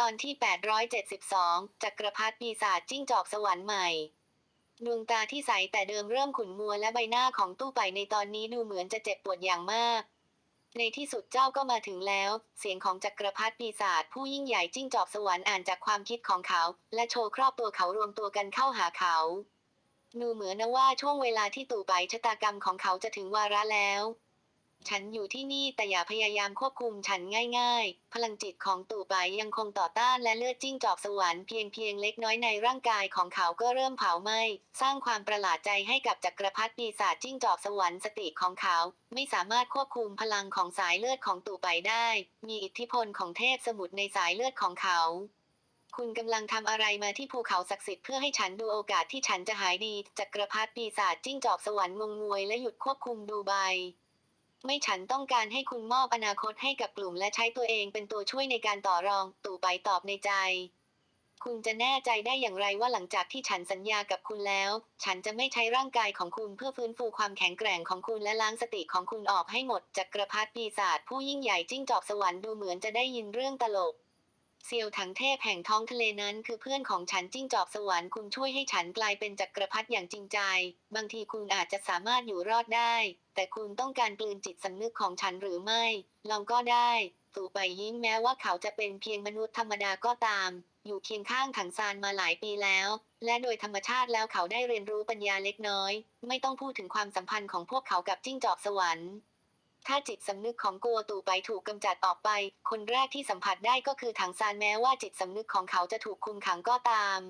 ตอนที่ 872 จักรพรรดิปีศาจจิ้งจอกสวรรค์ใหม่ ดวงตาที่ใสแต่เดิมเริ่มขุ่นมัวและใบหน้าของตู้ไปในตอนนี้ดูเหมือนจะเจ็บปวดอย่างมาก ในที่สุดเจ้าก็มาถึงแล้ว เสียงของจักรพรรดิปีศาจผู้ยิ่งใหญ่จิ้งจอกสวรรค์อ่านจากความคิดของเขา และโชว์ครอบตัวเขารวมตัวกันเข้าหาเขาดูเหมือนนะว่าช่วงเวลาที่ตู่ไปชะตากรรมของเขาจะถึงวาระแล้ว ฉันอยู่ที่นี่แต่อย่าพยายามควบคุมฉันง่ายๆ พลังจิตของตู่ไปยังคงต่อต้านและเลือดจิ้งจอกสวรรค์เพียงเพียงเล็กน้อยในร่างกายของเขาก็เริ่มเผาไหม้ สร้างความประหลาดใจให้กับจักรพรรดิปีศาจจิ้งจอกสวรรค์สติของเขา ไม่สามารถควบคุมพลังของสายเลือดของตู่ไปได้ มีอิทธิพลของเทพสมุทรในสายเลือดของเขาคุณกำลังทำอะไรมาที่ภูเขาศักดิ์สิทธิ์เพื่อให้ฉันดูโอกาสที่ฉันจะหายดีจักรพรรดิปีศาจจิ้งจอกสวรรค์งงงวยและหยุดควบคุมดูไบ ไม่ฉันต้องการให้คุณมอบอนาคตให้กับกลุ่มและใช้ตัวเองเป็นตัวช่วยในการต่อรอง ตู่ไปตอบในใจ คุณจะแน่ใจได้อย่างไรว่าหลังจากที่ฉันสัญญากับคุณแล้ว ฉันจะไม่ใช้ร่างกายของคุณเพื่อฟื้นฟูความแข็งแกร่งของคุณและล้างสติของคุณออกให้หมดจากรพรรดิปีศาจผู้ยิ่งใหญ่จิ้งจอกสวรรค์ดูเหมือนจะได้ยินเรื่องตลก เซียวถังเทพแห่งท้องทะเลนั้นคือเพื่อนของฉันจิ้งจอกสวรรค์คุณช่วยให้ฉันกลายเป็นจักรพรรดิอย่างจริงใจ บางทีคุณอาจจะสามารถอยู่รอดได้ แต่คุณต้องการกลืนจิตสำนึกของฉันหรือไม่ ลองก็ได้ ตู่ไปยิ้มแม้ว่าเขาจะเป็นเพียงมนุษย์ธรรมดาก็ตาม อยู่เคียงข้างถังซานมาหลายปีแล้ว และโดยธรรมชาติแล้วเขาได้เรียนรู้ปัญญาเล็กน้อย ไม่ต้องพูดถึงความสัมพันธ์ของพวกเขากับจิ้งจอกสวรรค์ ถ้าจิตสำนึกของกัวตู่ไปถูกกำจัดออกไป คนแรกที่สัมผัสได้ก็คือถังซานแม้ว่าจิตสำนึกของเขาจะถูกคุมขังก็ตาม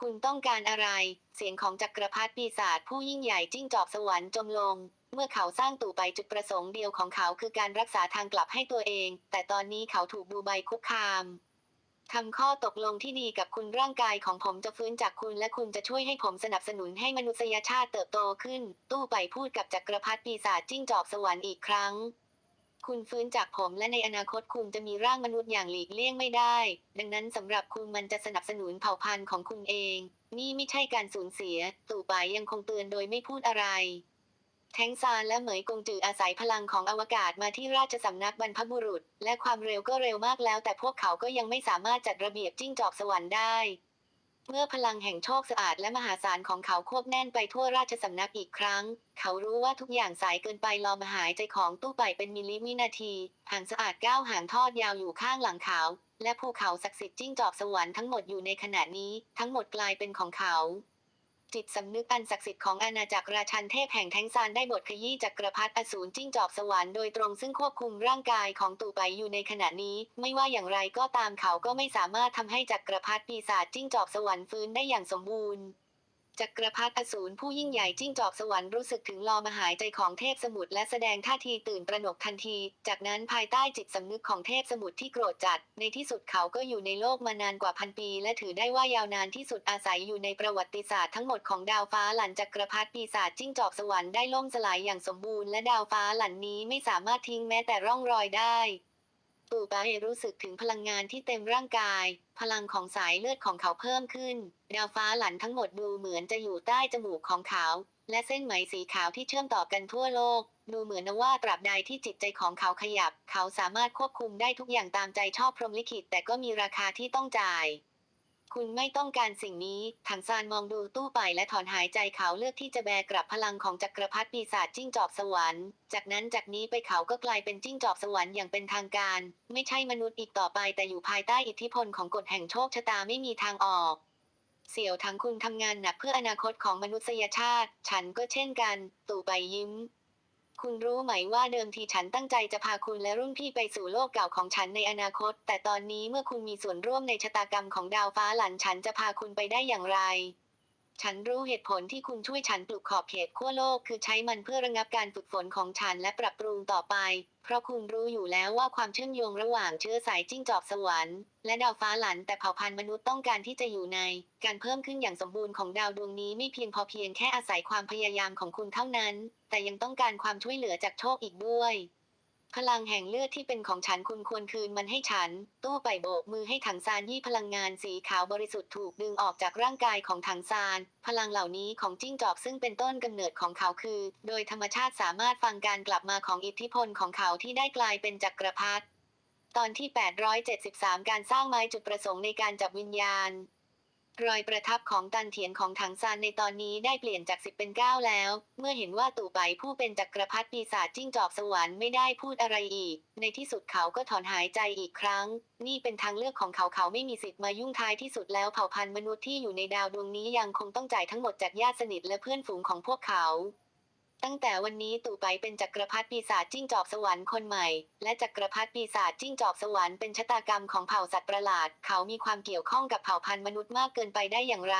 คุณต้องการอะไร เสียงของจักรพรรดิปีศาจผู้ยิ่งใหญ่จิ้งจอกสวรรค์จมลง เมื่อเขาสร้างตู่ไปจุดประสงค์เดียวของเขาคือการรักษาทางกลับให้ตัวเอง แต่ตอนนี้เขาถูกดูใบคุกคาม ทำข้อตกลงที่ดีกับคุณร่างกายของผมจะฟื้นจากคุณและคุณจะช่วยให้ผมสนับสนุนให้มนุษยชาติเติบโตขึ้น ตู้ไปพูดกับจักรพรรดิปีศาจจิ้งจอกสวรรค์อีกครั้ง คุณฟื้นจากผมและในอนาคตคุณจะมีร่างมนุษย์อย่างหลีกเลี่ยงไม่ได้ ดังนั้นสำหรับคุณมันจะสนับสนุนเผ่าพันธุ์ของคุณเอง นี่ไม่ใช่การสูญเสีย ตู่ไปยังคงเตือนโดยไม่พูดอะไร แท้งซานและเหมยกงจืออาศัยพลังของอวกาศมาที่ราชสำนักบรรพบุรุษ และความเร็วก็เร็วมากแล้ว แต่พวกเขาก็ยังไม่สามารถจัดระเบียบจิ้งจอกสวรรค์ได้ เมื่อพลังแห่งโชคสะอาดและมหาศาลของเขาควบแน่นไปทั่วราชสำนักอีกครั้ง เขารู้ว่าทุกอย่างสายเกินไปรอมหายใจของตู้ไปเป็นมิลลิวินาที หางสะอาดก้าวหางทอดยาวอยู่ข้างหลังเขา และภูเขาศักดิ์สิทธิ์จิ้งจอกสวรรค์ทั้งหมดอยู่ในขณะนี้ ทั้งหมดกลายเป็นของเขา จิตสำนึกอันศักดิ์สิทธิ์ของอาณาจักรราชันเทพแห่งแทงซานได้บทขยี้จักรพรรดิอสูรจิ้งจอกสวรรค์โดยตรงซึ่งควบคุมร่างกายของตู่ไปอยู่ในขณะนี้ ไม่ว่าอย่างไรก็ตามเขาก็ไม่สามารถทำให้จักรพรรดิปีศาจจิ้งจอกสวรรค์ฟื้นได้อย่างสมบูรณ์ จักรพรรดิอสูรผู้ยิ่งใหญ่จิ้งจอกสวรรค์รู้สึกถึงลอมหายใจของเทพสมุทรและแสดงท่าทีตื่นตระหนกทันที จากนั้นภายใต้จิตสำนึกของเทพสมุทรที่โกรธจัด ในที่สุดเขาก็อยู่ในโลกมานานกว่าพันปี และถือได้ว่ายาวนานที่สุดอาศัยอยู่ในประวัติศาสตร์ทั้งหมดของดาวฟ้าหลันจักรพรรดิปีศาจจิ้งจอกสวรรค์ได้ล่มสลายอย่างสมบูรณ์และดาวฟ้าหลันนี้ไม่สามารถทิ้งแม้แต่ร่องรอยได้ ตู่ปาเอรู้สึกถึงพลังงานที่เต็มร่างกาย พลังของสายเลือดของเขาเพิ่มขึ้น ดาวฟ้าหลันทั้งหมดดูเหมือนจะอยู่ใต้จมูกของเขา และเส้นไหมสีขาวที่เชื่อมต่อกันทั่วโลก ดูเหมือนว่าตราบใดที่จิตใจของเขาขยับ เขาสามารถควบคุมได้ทุกอย่างตามใจชอบพรหมลิขิตแต่ก็มีราคาที่ต้องจ่าย คุณไม่ต้องการสิ่งนี้ถังซานมองดูตู้ไปและถอนหายใจเขาเลือกที่จะแบกกลับพลังของจักรพรรดิปีศาจจิ้งจอกสวรรค์ จากนั้นจากนี้ไปเขาก็กลายเป็นจิ้งจอกสวรรค์อย่างเป็นทางการ ไม่ใช่มนุษย์อีกต่อไปแต่อยู่ภายใต้อิทธิพลของกฎแห่งโชคชะตาไม่มีทางออก เสี่ยวทั้งคุณทำงานหนักเพื่ออนาคตของมนุษยชาติ ฉันก็เช่นกัน ตู่ไปยิ้ม คุณรู้ไหมว่าเดิมทีฉันตั้งใจจะพาคุณและรุ่นพี่ไปสู่โลกเก่าของฉันในอนาคต แต่ตอนนี้เมื่อคุณมีส่วนร่วมในชะตากรรมของดาวฟ้าหลันฉันจะพาคุณไปได้อย่างไร ฉันรู้เหตุผลที่คุณช่วยฉันปลุกขอบเขตขั้วโลกคือใช้มันเพื่อระงับการฝึกฝนของฉันและปรับปรุงต่อไป เพราะคุณรู้อยู่แล้วว่าความเชื่อมโยงระหว่างเชื้อสายจิ้งจอกสวรรค์และดาวฟ้าหลันแต่เผ่าพันธุ์มนุษย์ต้องการที่จะอยู่ใน การเพิ่มขึ้นอย่างสมบูรณ์ของดาวดวงนี้ไม่เพียงพอเพียงแค่อาศัยความพยายามของคุณเท่านั้น แต่ยังต้องการความช่วยเหลือจากโชคอีกด้วย พลังแห่งเลือดที่เป็นของฉันคุณควรคืนมันให้ฉัน ตู้ไปโบกมือให้ถังซานยี่พลังงานสีขาวบริสุทธิ์ถูกดึงออกจากร่างกายของถังซาน พลังเหล่านี้ของจิ้งจอกซึ่งเป็นต้นกำเนิดของเขาคือ โดยธรรมชาติสามารถฟังการกลับมาของอิทธิพลของเขาที่ได้กลายเป็นจักรพรรดิตอนที่ 873 การสร้างไม้จุดประสงค์ในการจับวิญญาณ รอยประทับของตันเถียนของถังซานในตอนนี้ได้เปลี่ยนจากสิบเป็นเก้าแล้ว เมื่อเห็นว่าตู่ไปผู้เป็นจักรพรรดิปีศาจจิ้งจอกสวรรค์ไม่ได้พูดอะไรอีก ในที่สุดเขาก็ถอนหายใจอีกครั้ง นี่เป็นทางเลือกของเขาเขาไม่มีสิทธิ์มายุ่งท้ายที่สุดแล้วเผ่าพันธุ์มนุษย์ที่อยู่ในดาวดวงนี้ยังคงต้องจ่ายทั้งหมดจากญาติสนิทและเพื่อนฝูงของพวกเขา ตั้งแต่วันนี้ตู่ไปเป็นจักรพรรดิปีศาจจิ้งจอกสวรรค์คนใหม่ และจักรพรรดิปีศาจจิ้งจอกสวรรค์เป็นชะตากรรมของเผ่าสัตว์ประหลาด เขามีความเกี่ยวข้องกับเผ่าพันธุ์มนุษย์มากเกินไปได้อย่างไร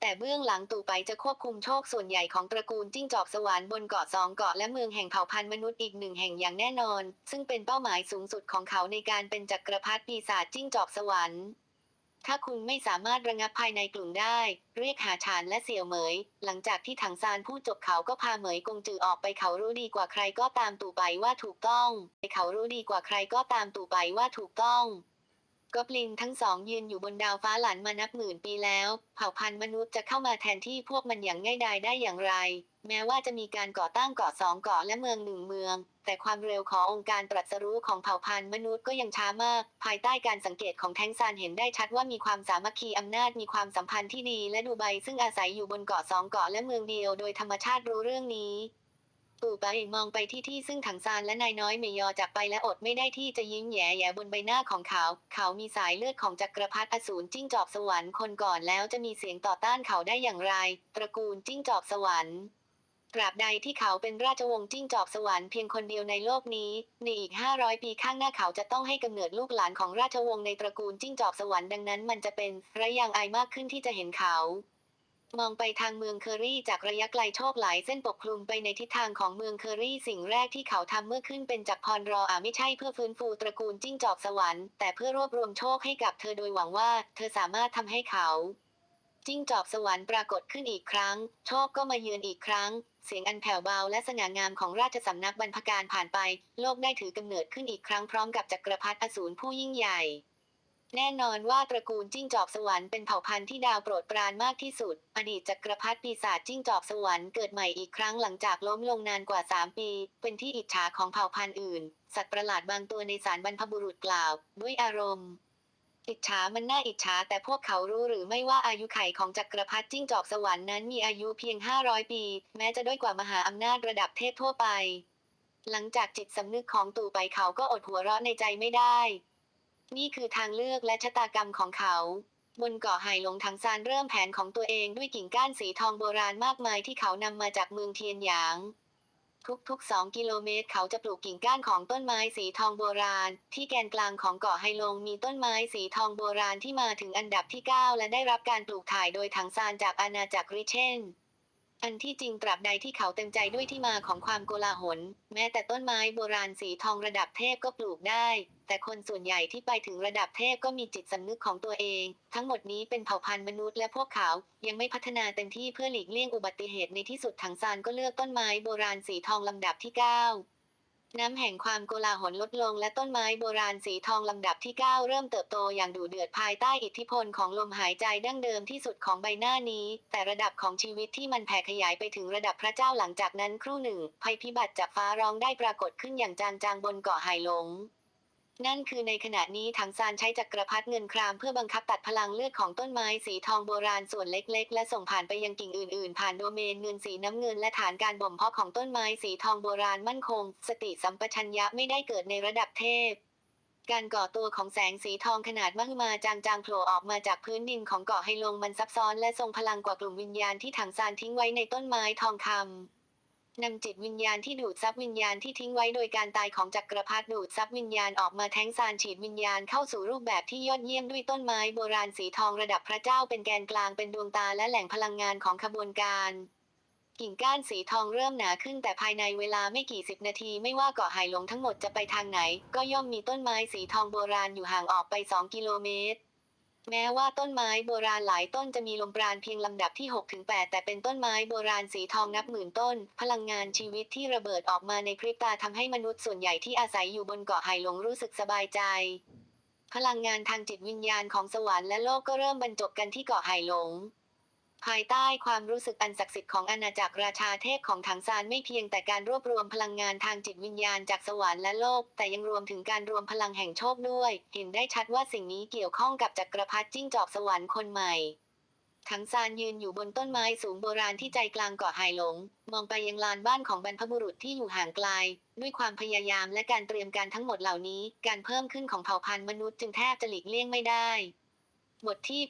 แต่เบื้องหลังตู่ไปจะควบคุมโชคส่วนใหญ่ของตระกูลจิ้งจอกสวรรค์บนเกาะสองเกาะและเมืองแห่งเผ่าพันธุ์มนุษย์อีกหนึ่งแห่งอย่างแน่นอน ซึ่งเป็นเป้าหมายสูงสุดของเขาในการเป็นจักรพรรดิปีศาจจิ้งจอกสวรรค์ ถ้าคุณไม่สามารถระงับภายในกลุ่มได้ เรียกหาชานและเสี่ยวเหมย หลังจากที่ถังซานพูดจบเขาก็พาเหมยกงจือออกไปเขารู้ดีกว่าใครก็ตามตู่ไปว่าถูกต้อง ไปเขารู้ดีกว่าใครก็ตามตู่ไปว่าถูกต้อง กอบลินทั้งสองยืนอยู่บนดาวฟ้าหลันมานับหมื่นปีแล้ว เผ่าพันธุ์มนุษย์จะเข้ามาแทนที่พวกมันอย่างง่ายดายได้อย่างไร แม้ว่าจะมีการก่อตั้งเกาะสองเกาะและเมืองหนึ่งเมือง แต่ความเร็วขององค์การตรัสรู้ของเผ่าพันธุ์มนุษย์ก็ยังช้ามาก ภายใต้การสังเกตของแทงซานเห็นได้ชัดว่ามีความสามัคคีอำนาจมีความสัมพันธ์ที่ดีและดูไบซึ่งอาศัยอยู่บนเกาะสองเกาะและเมืองเดียว โดยธรรมชาติรู้เรื่องนี้ ตู่ไปมองไปที่ที่ซึ่งถังซานและนายน้อยเมยอจากไปและอดไม่ได้ที่จะยิ้มแย่แย่บนใบหน้าของเขา เขามีสายเลือดของจักรพรรดิอสูรจิ้งจอกสวรรค์คนก่อนแล้วจะมีเสียงต่อต้านเขาได้อย่างไร ตระกูลจิ้งจอกสวรรค์ตราบใดที่เขาเป็นราชวงศ์จิ้งจอกสวรรค์เพียงคนเดียวในโลกนี้ ในอีก 500 ปีข้างหน้าเขาจะต้องให้กำเนิดลูกหลานของราชวงศ์ในตระกูลจิ้งจอกสวรรค์ดังนั้นมันจะเป็นระยังอายมากขึ้นที่จะเห็นเขา มองไปทางเมืองเคอรี่จากระยะไกลโชคหลายเส้นปกคลุมไปในทิศทางของเมืองเคอรี่สิ่งแรกที่เขาทำเมื่อขึ้นเป็นจักรพรรออาไม่ใช่เพื่อฟื้นฟูตระกูลจิ้งจอกสวรรค์แต่เพื่อรวบรวมโชคให้กับเธอโดยหวังว่า เธอสามารถทำให้เขาจิ้งจอกสวรรค์ปรากฏขึ้นอีกครั้ง โชคก็มาเยือนอีกครั้ง เสียงอันแผ่วเบาและสง่างามของราชสำนักบรรพการผ่านไป โลกได้ถือกำเนิดขึ้นอีกครั้งพร้อมกับจักรพรรดิอสูรผู้ยิ่งใหญ่ แน่นอนว่าตระกูลจิ้งจอกสวรรค์เป็นเผ่าพันธุ์ที่ดาวโปรดปรานมากที่สุด อดีตจักรพรรดิปีศาจจิ้งจอกสวรรค์เกิดใหม่อีกครั้งหลังจากล้มลงนานกว่า 3 ปี เป็นที่อิจฉาของเผ่าพันธุ์อื่น สัตว์ประหลาดบางตัวในสารบรรพบุรุษกล่าว ด้วยอารมณ์อิจฉามันน่าอิจฉาแต่พวกเขารู้หรือไม่ว่าอายุไขของจักรพรรดิจิ้งจอกสวรรค์นั้นมีอายุเพียง 500 ปี แม้จะด้อยกว่ามหาอำนาจระดับเทพทั่วไป หลังจากจิตสำนึกของตู่ไปเขาก็อดหัวเราะในใจไม่ได้ นี่คือทางเลือกและชะตากรรมของเขา บนเกาะไหหลงถังซานเริ่มแผนของตัวเองด้วยกิ่งก้านสีทองโบราณมากมายที่เขานำมาจากเมืองเทียนหยาง ทุกๆ 2 กิโลเมตร เขาจะปลูกกิ่งก้านของต้นไม้สีทองโบราณ ที่แกนกลางของเกาะไหหลงมีต้นไม้สีทองโบราณที่มาถึงอันดับที่ 9 และได้รับการปลูกถ่ายโดยถังซานจากอาณาจักรริเชน อันที่จริงตราบใดที่เขาเต็มใจด้วยที่มาของความโกลาหล แม้แต่ต้นไม้โบราณสีทองระดับเทพก็ปลูกได้ แต่คนส่วนใหญ่ที่ไปถึงระดับเทพก็มีจิตสำนึกของตัวเอง ทั้งหมดนี้เป็นเผ่าพันธุ์มนุษย์และพวกเขายังไม่พัฒนาเต็มที่เพื่อหลีกเลี่ยงอุบัติเหตุในที่สุดถังซานก็เลือกต้นไม้โบราณสีทองลำดับที่ 9 น้ำแห่งความโกลาหลลดลงและต้นไม้โบราณสีทองลำดับที่ 9 เริ่มเติบโตอย่างดุเดือดภายใต้อิทธิพลของลมหายใจดั้งเดิมที่สุดของใบหน้านี้ แต่ระดับของชีวิตที่มันแผ่ขยายไปถึงระดับพระเจ้าหลังจากนั้นครู่หนึ่ง ภัยพิบัติจากฟ้าร้องได้ปรากฏขึ้นอย่างจางๆบนเกาะไหหลง นั่นคือในขณะนี้ถังซานใช้จักรพรรดิเงินครามเพื่อบังคับตัดพลังเลือดของต้นไม้สีทองโบราณส่วนเล็กๆ และส่งผ่านไปยังกิ่งอื่นๆ ผ่านโดเมนเงินสีน้ำเงินและฐานการบ่มเพาะของต้นไม้สีทองโบราณมั่นคง สติสัมปชัญญะไม่ได้เกิดในระดับเทพ การก่อตัวของแสงสีทองขนาดมหึมาจางๆโผล่ออกมาจากพื้นดินของเกาะไฮลงมันซับซ้อนและทรงพลังกว่ากลุ่มวิญญาณที่ถังซานทิ้งไว้ในต้นไม้ทองคำ นำจิตวิญญาณที่ดูดซับวิญญาณที่ทิ้งไว้โดยการตายของจักรพรรดิดูดซับวิญญาณออกมาแท้งซานฉีดวิญญาณเข้าสู่รูปแบบที่ยอดเยี่ยมด้วยต้นไม้โบราณสีทองระดับพระเจ้าเป็นแกนกลางเป็นดวงตาและแหล่งพลังงานของขบวนการกิ่งก้านสีทองเริ่มหนาขึ้นแต่ภายในเวลาไม่กี่สิบนาทีไม่ว่าเกาะไหหลงทั้งหมดจะไปทางไหน ก็ย่อมมีต้นไม้สีทองโบราณอยู่ห่างออกไป 2 กิโลเมตร แม้ว่าต้นไม้โบราณหลายต้นจะมีลมปราณเพียงลำดับที่ 6-8 แต่เป็นต้นไม้โบราณสีทองนับหมื่นต้น พลังงานชีวิตที่ระเบิดออกมาในพริบตาทำให้มนุษย์ส่วนใหญ่ที่อาศัยอยู่บนเกาะไหหลงรู้สึกสบายใจ พลังงานทางจิตวิญญาณของสวรรค์และโลกก็เริ่มบรรจบกันที่เกาะไหหลง ภายใต้ความรู้สึกอันศักดิ์สิทธิ์ของอาณาจักรราชาเทพของถังซานไม่เพียงแต่การรวบรวมพลังงานทางจิตวิญญาณจากสวรรค์และโลก แต่ยังรวมถึงการรวมพลังแห่งโชคด้วย เห็นได้ชัดว่าสิ่งนี้เกี่ยวข้องกับจักรพรรดิจิ้งจอกสวรรค์คนใหม่ถังซานยืนอยู่บนต้นไม้สูงโบราณที่ใจกลางเกาะไหหลง มองไปยังลานบ้านของบรรพบุรุษที่อยู่ห่างไกล ด้วยความพยายามและการเตรียมการทั้งหมดเหล่านี้ การเพิ่มขึ้นของเผ่าพันธุ์มนุษย์จึงแทบจะหลีกเลี่ยงไม่ได้ บทที่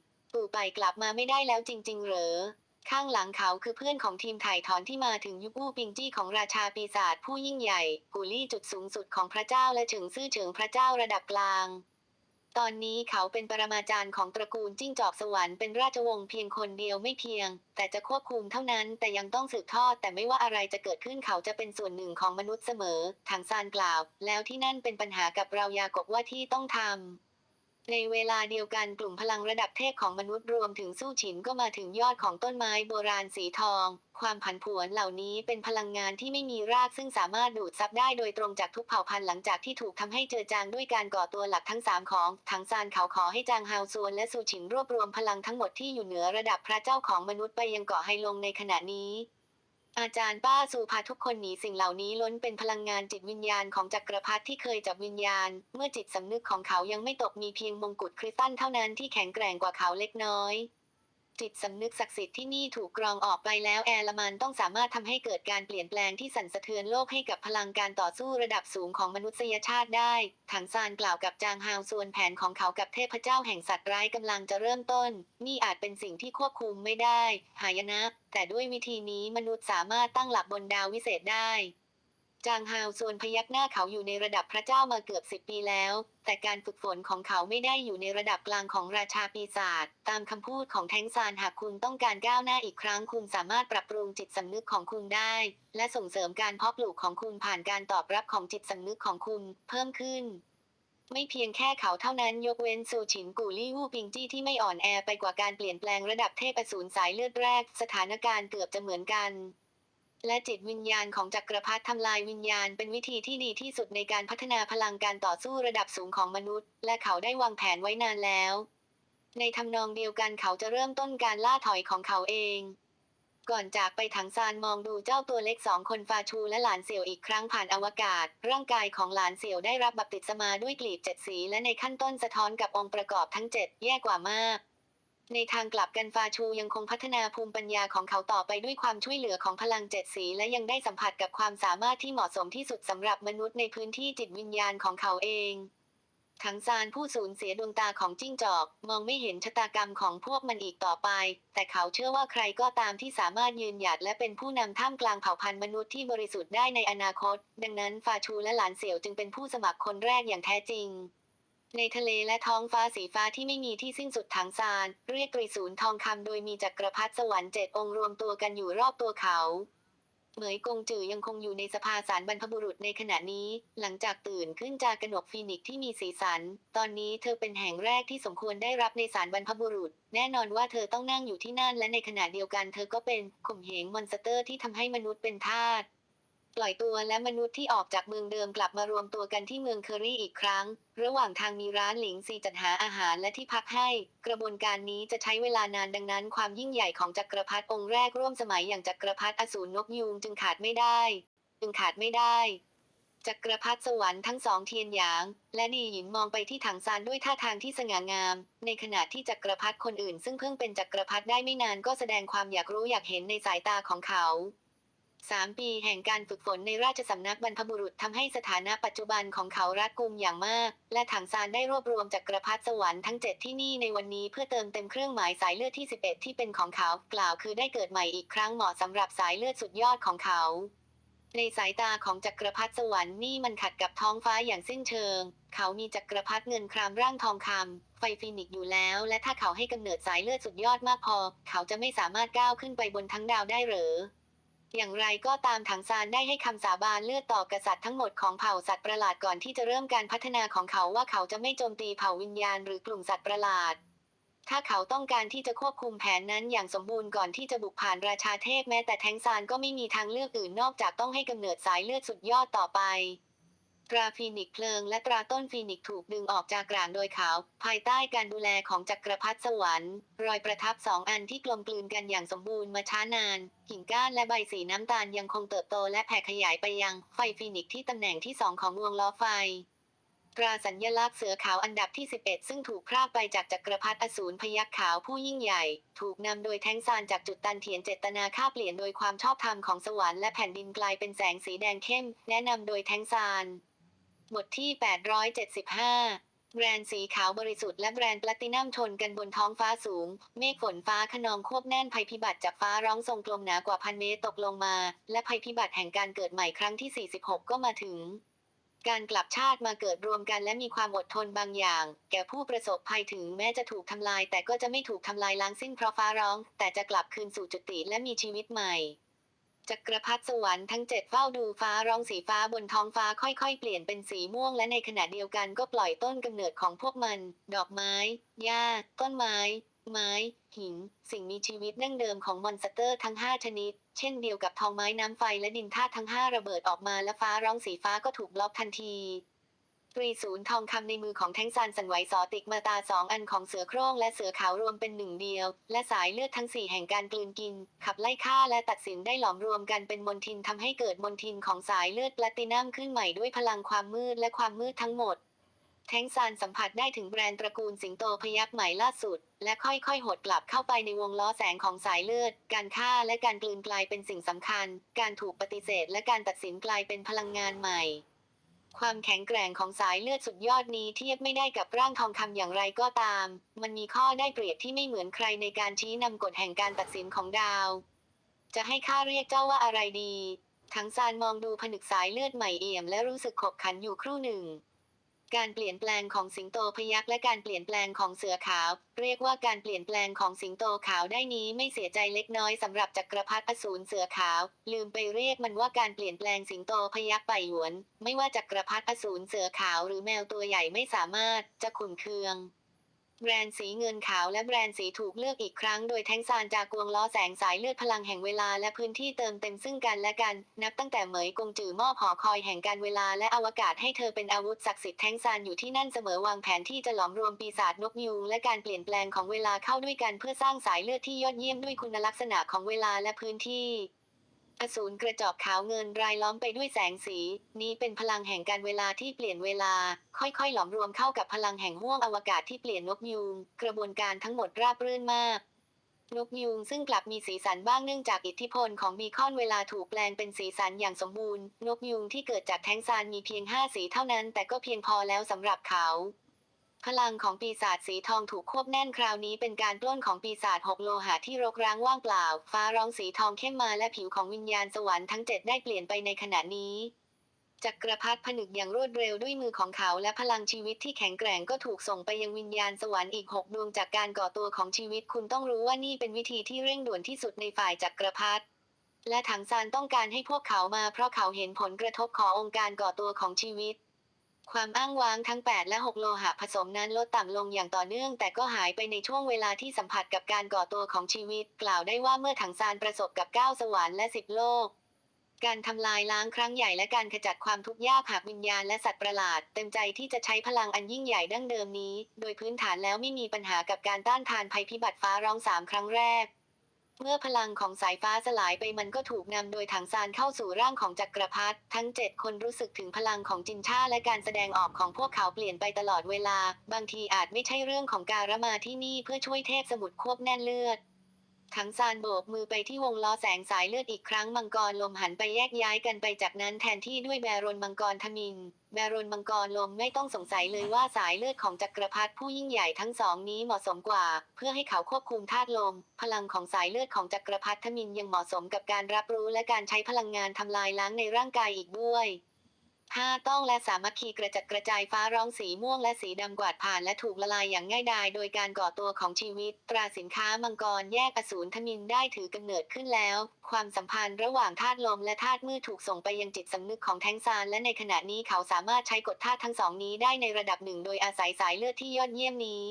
874 ปู่ไปกลับมาไม่ได้แล้วจริง ๆ เหรอ ข้างหลังเขาคือเพื่อนของทีมถ่ายถอนที่มาถึงยุคอู้ปิงจี้ของราชาปีศาจผู้ยิ่งใหญ่กูลี่จุดสูงสุดของพระเจ้าและถึงซื่อเฉิงพระเจ้าระดับกลาง ตอนนี้เขาเป็นปรมาจารย์ของตระกูลจิ้งจอกสวรรค์เป็นราชวงศ์เพียงคนเดียวไม่เพียง แต่จะควบคุมเท่านั้นแต่ยังต้องสืบทอดแต่ไม่ว่าอะไรจะเกิดขึ้นเขาจะเป็นส่วนหนึ่งของมนุษย์เสมอทางซานกล่าว แล้วที่นั่นเป็นปัญหากับเรายากบว่าที่ต้องทำ ในเวลาเดียวกันกลุ่มพลังระดับเทพของมนุษย์รวมถึงสู้ฉินก็มาถึงยอดของต้นไม้โบราณสีทอง ความผันผวนเหล่านี้เป็นพลังงานที่ไม่มีรากซึ่งสามารถดูดซับได้โดยตรงจากทุกเผ่าพันธุ์หลังจากที่ถูกทำให้เจือจางด้วยการก่อตัวหลักทั้งสามของถังซานเขาขอให้จางฮาวซวนและสู้ฉินรวบรวมพลังทั้งหมดที่อยู่เหนือระดับพระเจ้าของมนุษย์ไปยังเกาะไฮลงในขณะนี้ อาจารย์ป้าสูพาทุกคนหนีสิ่งเหล่านี้ล้นเป็นพลังงานจิตวิญญาณของจักรพรรดิที่เคยจับวิญญาณ เมื่อจิตสำนึกของเขายังไม่ตกมีเพียงมงกุฎคริสตัลเท่านั้นที่แข็งแกร่งกว่าเขาเล็กน้อย จิตสำนึกศักดิ์สิทธิ์ที่นี่ถูกกรองออกไปแล้วแอร์ลมันต้องสามารถทำให้เกิดการเปลี่ยนแปลงที่สั่นสะเทือนโลกให้กับพลังการต่อสู้ระดับสูงของมนุษยชาติได้ ถังซานกล่าวกับจางฮาวส่วนแผนของเขากับเทพเจ้าแห่งสัตว์ร้ายกำลังจะเริ่มต้น นี่อาจเป็นสิ่งที่ควบคุมไม่ได้ หายนะ แต่ด้วยวิธีนี้มนุษย์สามารถตั้งหลักบนดาววิเศษได้ จางฮาวส่วนพยักหน้าเขาอยู่ในระดับพระเจ้ามาเกือบสิบปีแล้ว แต่การฝึกฝนของเขาไม่ได้อยู่ในระดับกลางของราชาปีศาจตามคำพูดของแทงซานหากคุณต้องการก้าวหน้าอีกครั้ง คุณสามารถปรับปรุงจิตสำนึกของคุณได้ และส่งเสริมการเพาะปลูกของคุณผ่านการตอบรับของจิตสำนึกของคุณเพิ่มขึ้นไม่เพียงแค่เขาเท่านั้นยกเว้นซูฉินกูลี่วูปิงจี้ที่ไม่อ่อนแอไปกว่าการเปลี่ยนแปลงระดับเทพอสูรสายเลือดแรก สถานการณ์เกือบจะเหมือนกัน และจิตวิญญาณของจักรพรรดิทำลายวิญญาณเป็นวิธีที่ดีที่สุดในการพัฒนาพลังการต่อสู้ระดับสูงของมนุษย์ และเขาได้วางแผนไว้นานแล้ว ในทำนองเดียวกันเขาจะเริ่มต้นการล่าถอยของเขาเอง ก่อนจากไปถังซานมองดูเจ้าตัวเล็กสองคนฟาชูและหลานเสี่ยวอีกครั้งผ่านอวกาศ ร่างกายของหลานเสี่ยวได้รับบัพติศมาด้วยกลีบเจ็ดสี และในขั้นต้นสะท้อนกับองค์ประกอบทั้งเจ็ดแย่กว่ามาก ในทางกลับกันฟาชูยังคงพัฒนาภูมิปัญญาของเขาต่อไปด้วยความช่วยเหลือของพลังเจ็ดสีและยังได้สัมผัสกับความสามารถที่เหมาะสมที่สุดสำหรับมนุษย์ในพื้นที่จิตวิญญาณของเขาเองถังซานผู้สูญเสียดวงตาของจิ้งจอก มองไม่เห็นชะตากรรมของพวกมันอีกต่อไป แต่เขาเชื่อว่าใครก็ตามที่สามารถยืนหยัดและเป็นผู้นำท่ามกลางเผ่าพันธุ์มนุษย์ที่บริสุทธิ์ได้ในอนาคต ดังนั้นฟาชูและหลานเสี่ยวจึงเป็นผู้สมัครคนแรกอย่างแท้จริง ในทะเลและท้องฟ้าสีฟ้าที่ไม่มีที่สิ้นสุดถังซาน เรียกตรีศูนย์ทองคำโดยมีจักรพรรดิสวรรค์เจ็ดองค์รวมตัวกันอยู่รอบตัวเขา เหมยกงจือยังคงอยู่ในสภาสารบรรพบุรุษในขณะนี้ หลังจากตื่นขึ้นจากกระหนกฟีนิกซ์ที่มีสีสัน ตอนนี้เธอเป็นแห่งแรกที่สมควรได้รับในสารบรรพบุรุษ แน่นอนว่าเธอต้องนั่งอยู่ที่นั่นและในขณะเดียวกันเธอก็เป็นข่มเหงมอนสเตอร์ที่ทำให้มนุษย์เป็นทาส ปล่อยตัวและมนุษย์ที่ออกจากเมืองเดิมกลับมารวมตัวกันที่เมืองเคอรี่อีกครั้ง ระหว่างทางมีร้านหลิงซีจัดหาอาหารและที่พักให้ กระบวนการนี้จะใช้เวลานานดังนั้น ความยิ่งใหญ่ของจักรพรรดิองค์แรกร่วมสมัยอย่างจักรพรรดิอสูรนกยูงจึงขาดไม่ได้ จึงขาดไม่ได้จักรพรรดิสวรรค์ทั้งสองเทียนหยาง และดีหยินมองไปที่ถังซานด้วยท่าทางที่สง่างาม ในขณะที่จักรพรรดิคนอื่นซึ่งเพิ่งเป็นจักรพรรดิได้ไม่นานก็แสดงความอยากรู้อยากเห็นในสายตาของเขา สามปีแห่งการฝึกฝนในราชสำนักบรรพบุรุษทำให้สถานะปัจจุบันของเขารัดกุมอย่างมาก และถังซานได้รวบรวมจักรพรรดิสวรรค์ทั้งเจ็ดที่นี่ในวันนี้เพื่อเติมเต็มเครื่องหมายสายเลือดที่ 11 ที่เป็นของเขา กล่าวคือได้เกิดใหม่อีกครั้งเหมาะสำหรับสายเลือดสุดยอดของเขา ในสายตาของจักรพรรดิสวรรค์นี่มันขัดกับท้องฟ้าอย่างสิ้นเชิง เขามีจักรพรรดิเงินครามร่างทองคำไฟฟีนิกอยู่แล้ว และถ้าเขาให้กำเนิดสายเลือดสุดยอดมากพอ เขาจะไม่สามารถก้าวขึ้นไปบนทั้งดาวได้หรือ อย่างไรก็ตามถังซานได้ให้คำสาบานเลือดต่อกษัตริย์ทั้งหมดของเผ่าสัตว์ประหลาดก่อนที่จะเริ่มการพัฒนาของเขาว่าเขาจะไม่โจมตีเผ่าวิญญาณหรือกลุ่มสัตว์ประหลาด ถ้าเขาต้องการที่จะควบคุมแผนนั้นอย่างสมบูรณ์ก่อนที่จะบุกผ่านราชาเทพแม้แต่แทงซานก็ไม่มีทางเลือกอื่นนอกจากต้องให้กำเนิดสายเลือดสุดยอดต่อไป ตราฟีนิกเพลิงและตราต้นฟีนิกถูกดึงออกจากกลางโดยเขา ภายใต้การดูแลของจักรพรรดิสวรรค์ รอยประทับสองอันที่กลมกลืนกันอย่างสมบูรณ์มาช้านาน กิ่งก้านและใบสีน้ำตาลยังคงเติบโตและแผ่ขยายไปยังไฟฟีนิกที่ตำแหน่งที่สองของวงล้อไฟ ตราสัญลักษณ์เสือขาวอันดับที่ 11 ซึ่งถูกพรากไปจากจักรพรรดิอสูรพยัคฆ์ขาวผู้ยิ่งใหญ่ ถูกนำโดยแท้งซานจากจุดตันเทียนเจตนาค่าเปลี่ยนโดยความชอบธรรมของสวรรค์และแผ่นดินกลายเป็นแสงสีแดงเข้ม แนะนำโดยแท้งซาน บทที่ 875 แบรนด์สีขาวบริสุทธิ์และแบรนด์แพลตตินัมชนกันบนท้องฟ้าสูง เมฆฝนฟ้าขนองควบแน่นภัยพิบัติจากฟ้าร้องทรงกลมหนากว่าพันเมตรตกลงมา และภัยพิบัติแห่งการเกิดใหม่ครั้งที่ 46 ก็มาถึง การกลับชาติมาเกิดรวมกันและมีความอดทนบางอย่าง แก่ผู้ประสบภัยถึงแม้จะถูกทำลาย แต่ก็จะไม่ถูกทำลายล้างสิ้นเพราะฟ้าร้อง แต่จะกลับคืนสู่จุติและมีชีวิตใหม่ จักรพรรดิสวรรค์ทั้งเจ็ดเฝ้าดูฟ้าร้องสีฟ้าบนท้องฟ้าค่อยๆ เปลี่ยนเป็นสีม่วงและในขณะเดียวกันก็ปล่อยต้นกำเนิดของพวกมัน ดอกไม้ หญ้า ต้นไม้ ไม้ หิน สิ่งมีชีวิตดั้งเดิมของมอนสเตอร์ทั้ง 5 ชนิด เช่นเดียวกับทองไม้น้ำไฟและดินธาตุทั้ง 5 ระเบิดออกมาและฟ้าร้องสีฟ้าก็ถูกบล็อกทันที ตรีศูนย์ทองคำในมือของแท่งซานสันไหวสอติกมาตาสองอันของเสือโคร่งและเสือขาวรวมเป็นหนึ่งเดียว และสายเลือดทั้งสี่แห่งการกลืนกิน ขับไล่ฆ่าและตัดสินได้หลอมรวมกันเป็นมนทินทำให้เกิดมนทินของสายเลือดแพลตตินัมขึ้นใหม่ด้วยพลังความมืดและความมืดทั้งหมดแท้งซานสัมผัสได้ถึงแบรนด์ตระกูลสิงโตพยักใหม่ล่าสุด และค่อยๆ หดกลับเข้าไปในวงล้อแสงของสายเลือด การฆ่าและการกลืนกลายเป็นสิ่งสำคัญ การถูกปฏิเสธและการตัดสินกลายเป็นพลังงานใหม่ ความแข็งแกร่งของสายเลือดสุดยอดนี้เทียบไม่ได้กับร่างทองคำอย่างไรก็ตาม มันมีข้อได้เปรียบที่ไม่เหมือนใครในการชี้นำกฎแห่งการตัดสินของดาว จะให้ข้าเรียกเจ้าว่าอะไรดี ทั้งซานมองดูผนึกสายเลือดใหม่เอี่ยมและรู้สึกขบขันอยู่ครู่หนึ่ง การเปลี่ยนแปลงของสิงโตพยักและการเปลี่ยนแปลงของเสือขาว เรียกว่าการเปลี่ยนแปลงของสิงโตขาวได้นี้ไม่เสียใจเล็กน้อยสำหรับจักรพรรดิอสูรเสือขาว ลืมไปเรียกมันว่าการเปลี่ยนแปลงสิงโตพยักไปหยวน ไม่ว่าจักรพรรดิอสูรเสือขาวหรือแมวตัวใหญ่ไม่สามารถจะขุนเคือง แบรนด์สีเงินขาวและแบรนด์สีถูกเลือกอีกครั้งโดยแทงซานจากวงล้อแสงสายเลือดพลังแห่งเวลาและพื้นที่เติมเต็มซึ่งกันและกัน นับตั้งแต่เหมยกงจือมอบหอคอยแห่งการเวลาและอวกาศให้เธอเป็นอาวุธศักดิ์สิทธิ์แทงซานอยู่ที่นั่นเสมอวางแผนที่จะหลอมรวมปีศาจนกยูงและการเปลี่ยนแปลงของเวลาเข้าด้วยกันเพื่อสร้างสายเลือดที่ยอดเยี่ยมด้วยคุณลักษณะของเวลาและพื้นที่ อสูรกระจอกขาวเงินรายล้อมไปด้วยแสงสี นี้เป็นพลังแห่งการเวลาที่เปลี่ยนเวลา ค่อยๆ หลอมรวมเข้ากับพลังแห่งห้วงอวกาศที่เปลี่ยนนกยูงกระบวนการทั้งหมดราบรื่นมาก นกยูงซึ่งกลับมีสีสันบ้างเนื่องจากอิทธิพลของบีคอนเวลาถูกแปลงเป็นสีสันอย่างสมบูรณ์ นกยูงที่เกิดจากแท้งซานมีเพียงห้าสีเท่านั้น แต่ก็เพียงพอแล้วสำหรับเขา พลังของปีศาจสีทองถูกควบแน่นคราวนี้เป็นการปล้นของปีศาจหกโลหะที่รกร้างว่างเปล่า ฟ้าร้องสีทองเข้มมาและผิวของวิญญาณสวรรค์ทั้งเจ็ดได้เปลี่ยนไปในขณะนี้จักรพรรดิผนึกอย่างรวดเร็วด้วยมือของเขาและพลังชีวิตที่แข็งแกร่งก็ถูกส่งไปยังวิญญาณสวรรค์อีกหกดวงจากการก่อตัวของชีวิตคุณต้องรู้ว่านี่เป็นวิธีที่เร่งด่วนที่สุดในฝ่ายจักรพรรดิและถังซานต้องการให้พวกเขามาเพราะเขาเห็นผลกระทบขององค์การก่อตัวของชีวิต ความอ้างว้างทั้ง 8 และ 6 โลหะผสมนั้นลดต่ำลงอย่างต่อเนื่อง แต่ก็หายไปในช่วงเวลาที่สัมผัสกับการก่อตัวของชีวิต กล่าวได้ว่าเมื่อถังซานประสบกับ 9 สวรรค์และ 10 โลก การทำลายล้างครั้งใหญ่และการขจัดความทุกข์ยากหากวิญญาณและสัตว์ประหลาด เต็มใจที่จะใช้พลังอันยิ่งใหญ่ดั้งเดิมนี้ โดยพื้นฐานแล้วไม่มีปัญหากับการต้านทานภัยพิบัติฟ้าร้องสามครั้งแรก เมื่อพลังของสายฟ้าสลายไปมันก็ถูกนำโดยถังซานเข้าสู่ร่างของจักรพรรดิทั้งเจ็ดคนรู้สึกถึงพลังของจินช่าและการแสดงออกของพวกเขาเปลี่ยนไปตลอดเวลา บางทีอาจไม่ใช่เรื่องของการมาที่นี่เพื่อช่วยเทพสมุทรควบแน่นเลือด ถังซานโบกมือไปที่วงล้อแสงสายเลือดอีกครั้งมังกรลมหันไปแยกย้ายกันไปจากนั้นแทนที่ด้วยแบรนมังกรทมิน แบรนมังกรลมไม่ต้องสงสัยเลยว่าสายเลือดของจักรพรรดิผู้ยิ่งใหญ่ทั้งสองนี้เหมาะสมกว่า เพื่อให้เขาควบคุมธาตุลม พลังของสายเลือดของจักรพรรดิทมินยังเหมาะสมกับการรับรู้และการใช้พลังงานทำลายล้างในร่างกายอีกด้วย ห้าต้องและสามัคคีกระจัดกระจายฟ้าร้องสีม่วงและสีดำกวาดผ่านและถูกละลายอย่างง่ายดายโดยการก่อตัวของชีวิต ตราสินค้ามังกรแยกอสูรทมินได้ถือกำเนิดขึ้นแล้ว ความสัมพันธ์ระหว่างธาตุลมและธาตุมืดถูกส่งไปยังจิตสำนึกของแทงซานและในขณะนี้เขาสามารถใช้กฎธาตุทั้งสองนี้ได้ในระดับหนึ่งโดยอาศัยสายเลือดที่ยอดเยี่ยมนี้